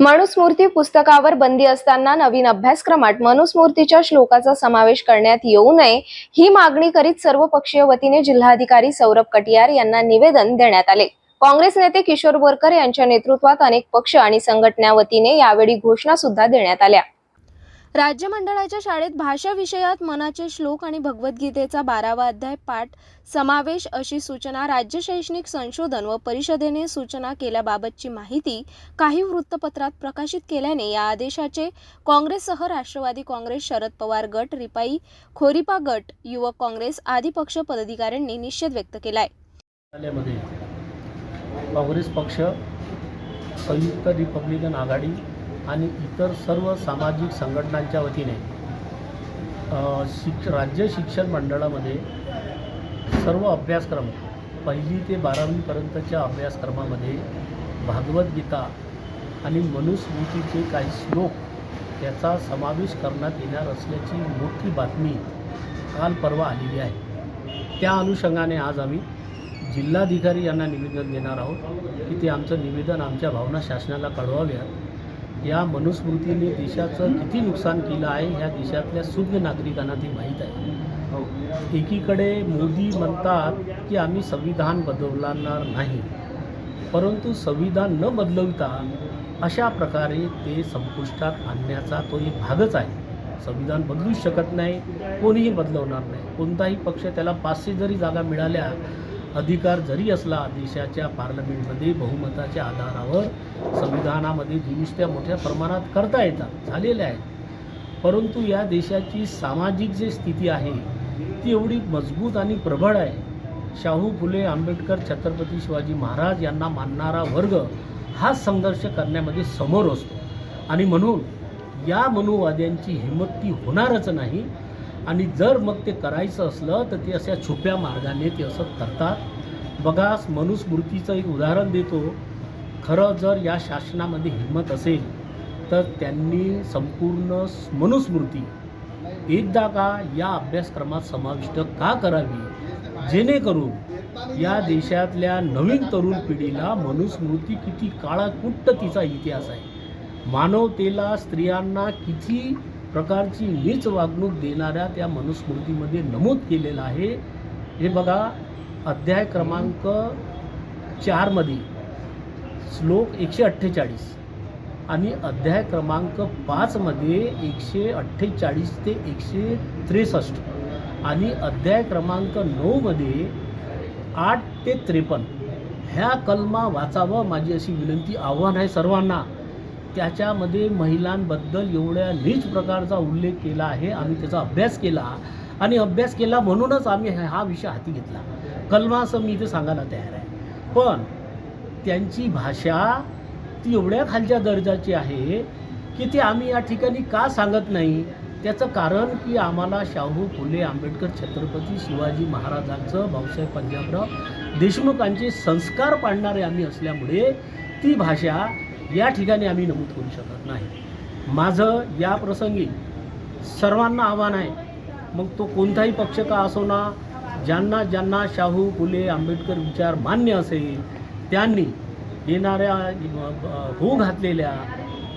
मनुस्मृती पुस्तकावर बंदी असताना नवीन अभ्यासक्रमात मनुस्मृतीच्या श्लोकाचा समावेश करण्यात येऊ नये ही मागणी करीत सर्वपक्षीय वतीने जिल्हाधिकारी सौरभ कटियार यांना निवेदन देण्यात आले. काँग्रेस नेते किशोर बोरकर यांच्या नेतृत्वात अनेक पक्ष आणि संघटना वतीने यावेळी घोषणा सुद्धा देण्यात आल्या. राज्य मंडळाच्या शाळेत भाषा विषयात मनाचे श्लोक आणि भगवद्गीतेचा बारावा अध्याय पाठ समावेश अशी सूचना राज्य शैक्षणिक संशोधन व परिषदेने सूचना केल्याबाबतची माहिती काही वृत्तपत्रात प्रकाशित केल्याने या आदेशाचे काँग्रेससह राष्ट्रवादी काँग्रेस शरद पवार गट रिपाई खोरिपा गट युवक काँग्रेस आदी पक्ष पदाधिकाऱ्यांनी निषेध व्यक्त केलाय. काँग्रेस पक्ष संयुक्त रिपब्लिकन आघाडी आणि इतर सर्व सामाजिक संघटनांच्या वतीने शिक्ष राज्य शिक्षण मंडळामध्ये सर्व अभ्यासक्रम पहिली ते बारावीपर्यंतच्या अभ्यासक्रमामध्ये भागवद्गीता आणि मनुस्मृतीचे काही श्लोक याचा समावेश करण्यात येणार असल्याची मोठी बातमी काल परवा आलेली आहे. त्या अनुषंगाने आज आम्ही जिल्हाधिकारी यांना निवेदन देणार आहोत की ते आमचं निवेदन आमच्या भावना शासनाला कळवाव्यात या मनुस्मृतीने देशाचं किती नुकसान केलं आहे ह्या देशातल्या शुद्ध नागरिकांना ती माहीत आहे. एकीकडे मोदी म्हणतात की आम्ही संविधान बदलणार नाही परंतु संविधान न बदलवता अशा प्रकारे ते संपुष्टात आणण्याचा तो एक भागच आहे. संविधान बदलूच शकत नाही कोणीही बदलवणार नाही. कोणताही पक्ष त्याला पाचशे जरी जागा मिळाल्या अधिकार जरी असला देशाच्या पार्लमेंटमध्ये बहुमताच्या आधारावर संविधानामध्ये दुरुस्त्या मोठ्या प्रमाणात करता येतात झालेल्या आहेत. परंतु या देशाची सामाजिक जी स्थिती आहे ती एवढी मजबूत आणि प्रबळ आहे. शाहू फुले आंबेडकर छत्रपती शिवाजी महाराज यांना मानणारा वर्ग हा संघर्ष करण्यामध्ये समोर असतो. आणि म्हणून या मनुवाद्यांची हिंमत ती होणारच नाही आणि जर मग ते करायचं असलं तर ते अशा छुप्या मार्गाने ते असं करतात. बघा मनुस्मृतीचं एक उदाहरण देतो. खरं जर या शासनामध्ये हिंमत असेल तर त्यांनी संपूर्ण मनुस्मृती एकदा का या अभ्यासक्रमात समाविष्ट का करावी? जेणेकरून या देशातल्या नवीन तरुण पिढीला मनुस्मृती किती काळाकुट्ट तिचा इतिहास आहे. मानवतेला स्त्रियांना किती प्रकारची नीच वागणूक देणाऱ्या त्या मनुस्मृतीमध्ये नमूद केलेलं आहे. हे बघा अध्याय क्रमांक चारमध्ये श्लोक एकशे अठ्ठेचाळीस आणि अध्याय क्रमांक पाचमध्ये एकशे अठ्ठेचाळीस ते एकशे त्रेसष्ट आणि अध्याय क्रमांक नऊमध्ये आठ ते त्रेपन्न. ह्या कलमा वाचावं माझी अशी विनंती आव्हान आहे सर्वांना. त्याच्यामध्ये महिलांबद्दल एवढ्या नीच प्रकारचा उल्लेख केला आहे. आम्ही त्याचा अभ्यास केला आणि अभ्यास केला म्हणूनच आम्ही हा विषय हाती घेतला. कलमा असं मी इथे सांगायला तयार आहे. पण त्यांची भाषा ती एवढ्या खालच्या दर्जाची आहे की ते आम्ही या ठिकाणी का सांगत नाही? त्याचं कारण की आम्हाला शाहू फुले आंबेडकर छत्रपती शिवाजी महाराजांचं भाऊसाहेब पंजाबराव देशमुखांचे संस्कार पाडणारे आम्ही असल्यामुळे ती भाषा या ठिकाणी आम्ही नमूद करू शकत नाही. माझं या प्रसंगी सर्वांना आव्हान आहे मग तो कोणताही पक्ष का असो ना ज्यांना ज्यांना शाहू फुले आंबेडकर विचार मान्य असेल त्यांनी येणाऱ्या होऊ घातलेल्या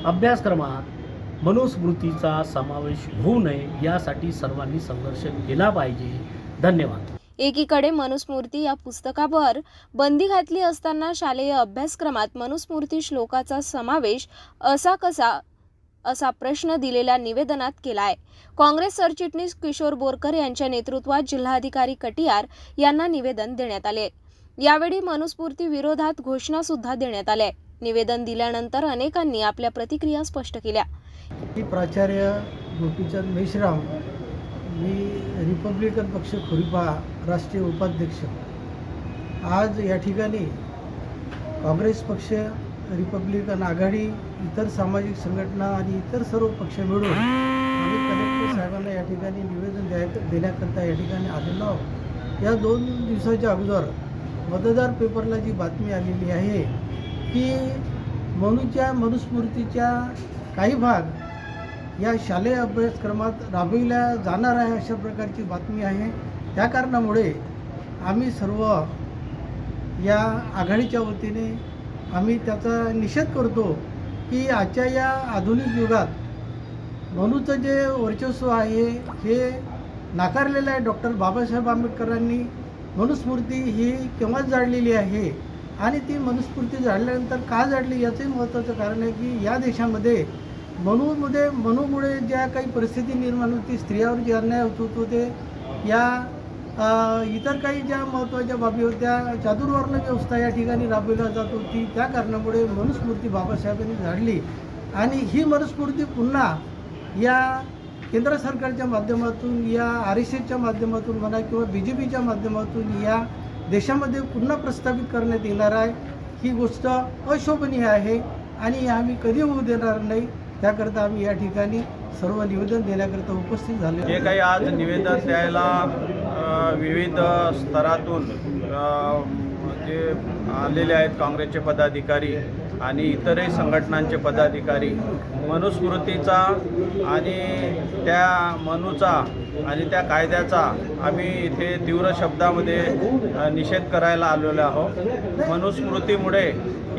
अभ्यासक्रमात मनुस्मृतीचा समावेश होऊ नये यासाठी सर्वांनी संघर्ष केला पाहिजे. धन्यवाद. एकीकडे मनुस्मृती या पुस्तकावर बंदी घातली असताना शालेय अभ्यासक्रमात मनुस्मृती श्लोकाचा समावेश असा कसा असा प्रश्न दिलेल्या निवेदनात केला आहे काँग्रेस सरचिटणीस किशोर बोरकर यांच्या नेतृत्वात जिल्हाधिकारी कटियार यांना निवेदन देण्यात आले. यावेळी मनुस्मृती विरोधात घोषणा सुद्धा देण्यात आल्या. निवेदन दिल्यानंतर अनेकांनी आपल्या प्रतिक्रिया स्पष्ट केल्या. प्राचार्य गोपीचंद मेश्राम मी रिपब्लिकन पक्ष खुरिपा राष्ट्रीय उपाध्यक्ष. आज या ठिकाणी काँग्रेस पक्ष रिपब्लिकन आघाडी इतर सामाजिक संघटना आणि इतर सर्व पक्ष मिळून आम्ही कलेक्टर साहेबांना या ठिकाणी निवेदन द्याय देण्याकरता या ठिकाणी आलेलो आहोत. या दोन दिवसाच्या अगोदर मतदार पेपरला जी बातमी आलेली आहे की मनुच्या मनुस्मृतीच्या काही भाग या शालेय अभ्यासक्रमात राबविल्या जाणार आहे अशा प्रकारची बातमी आहे. त्या कारणामुळे आम्ही सर्व या आघाडीच्या वतीने आम्ही त्याचा निषेध करतो की आजच्या या आधुनिक युगात मनूचं जे वर्चस्व आहे हे नाकारलेलं आहे डॉक्टर बाबासाहेब आंबेडकरांनी. मनुस्मृती ही केव्हाच जाळलेली आहे आणि ती मनुस्मृती जाळल्यानंतर का जाळली याचंही महत्त्वाचं कारण आहे की या देशामध्ये मनूमध्ये म्हणजे मनूमुळे ज्या काही परिस्थिती निर्माण होती स्त्रियावर जे अन्याय होत होतो ते या इतर काही ज्या महत्त्वाच्या बाबी होत्या चातुर्वर्ण व्यवस्था या ठिकाणी राबविल्या जात होती त्या कारणामुळे मनुस्मृती बाबासाहेबांनी झाडली. आणि ही मनुस्मृती पुन्हा या केंद्र सरकारच्या माध्यमातून या आर एस एसच्या माध्यमातून म्हणा किंवा बी जे पीच्या माध्यमातून या देशामध्ये पुन्हा प्रस्थापित करण्यात येणार आहे. ही गोष्ट अशोभनीय आहे आणि आम्ही कधी होऊ देणार नाही. त्याकरता आम्ही या ठिकाणी सर्व निवेदन देण्याकरता उपस्थित झाले. जे काही आज निवेदन द्यायला विविध स्तरातून जे आलेले आहेत काँग्रेसचे पदाधिकारी आणि इतरही संघटनांचे पदाधिकारी मनुस्मृतीचा आणि त्या मनूचा आणि त्या कायद्याचा आम्ही इथे तीव्र शब्दामध्ये निषेध करायला आलेलो आहोत. मनुस्मृतीमुळे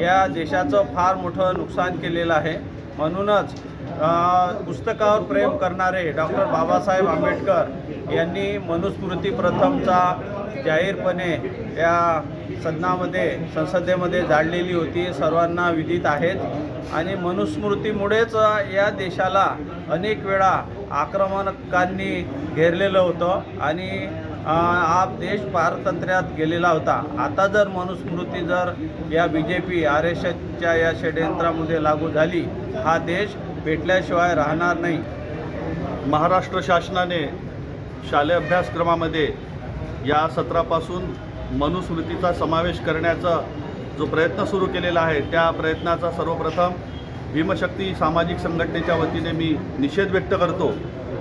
या देशाचं फार मोठं नुकसान केलेलं आहे. म्हणूनच पुस्तकावर प्रेम करणारे डॉक्टर बाबासाहेब आंबेडकर यांनी मनुस्मृती प्रथमचा जाहीरपणे या सदनामध्ये संसदेमध्ये जाळलेली होती. सर्वांना विदित आहेत. आणि मनुस्मृतीमुळेच या देशाला अनेक वेळा आक्रमणकांनी घेरलेलं होतं. आणि हा देश पारतंत्र्यात गेलेला होता. आता जर मनुस्मृती जर या B J P R S एसच्या या षडयंत्रामध्ये लागू झाली हा देश पेटल्याशिवाय राहणार नाही. महाराष्ट्र शासनाने शालेय अभ्यासक्रमामध्ये या सत्रापासून मनुस्मृतीचा समावेश करण्याचा जो प्रयत्न सुरू केलेला आहे त्या प्रयत्नाचा सर्वप्रथम भीमशक्ती सामाजिक संघटनेच्या वतीने मी निषेध व्यक्त करतो.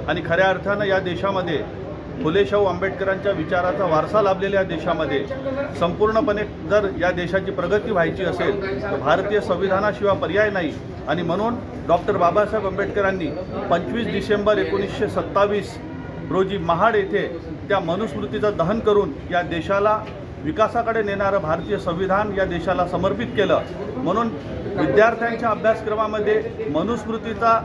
आणि खऱ्या अर्थानं या देशामध्ये फुले शाहू आंबेडकरांच्या विचाराचा वारसा लाभलेल्या या देशामध्ये. संपूर्णपणे जर या देशाची प्रगती व्हायची असेल तर भारतीय संविधानाशिवाय पर्याय नाही. आणि म्हणून डॉक्टर बाबासाहेब आंबेडकरांनी पंचवीस डिसेंबर एकोणीसशे सत्तावीस रोजी महाड येथे त्या मनुस्मृतीचं दहन करून या देशाला विकासाकडे नेणारं भारतीय संविधान या देशाला समर्पित केलं. म्हणून विद्यार्थ्यांच्या अभ्यासक्रमामध्ये मनुस्मृतीचा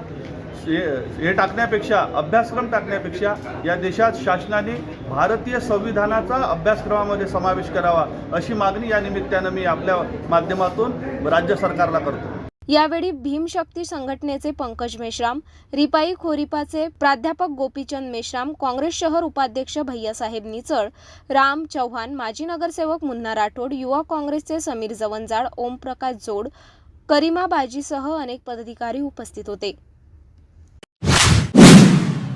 हे हे टाकण्यापेक्षा अभ्यासक्रम टाकण्यापेक्षा या देशात शासनाने भारतीय संविधानाचा अभ्यासक्रमामध्ये समावेश करावा अशी मागणी या निमित्तानं मी आपल्या माध्यमातून राज्य सरकारला करतो. यावेळी भीमशक्ती संघटनेचे पंकज मेश्राम रिपाई खोरिपाचे प्राध्यापक गोपीचंद मेश्राम काँग्रेस शहर उपाध्यक्ष भैयासाहेब निचळ राम चव्हाण माजी नगरसेवक मुन्ना राठोड युवा काँग्रेसचे समीर जवंजाळ ओमप्रकाश जोड करिमा बाजीसह अनेक पदाधिकारी उपस्थित होते.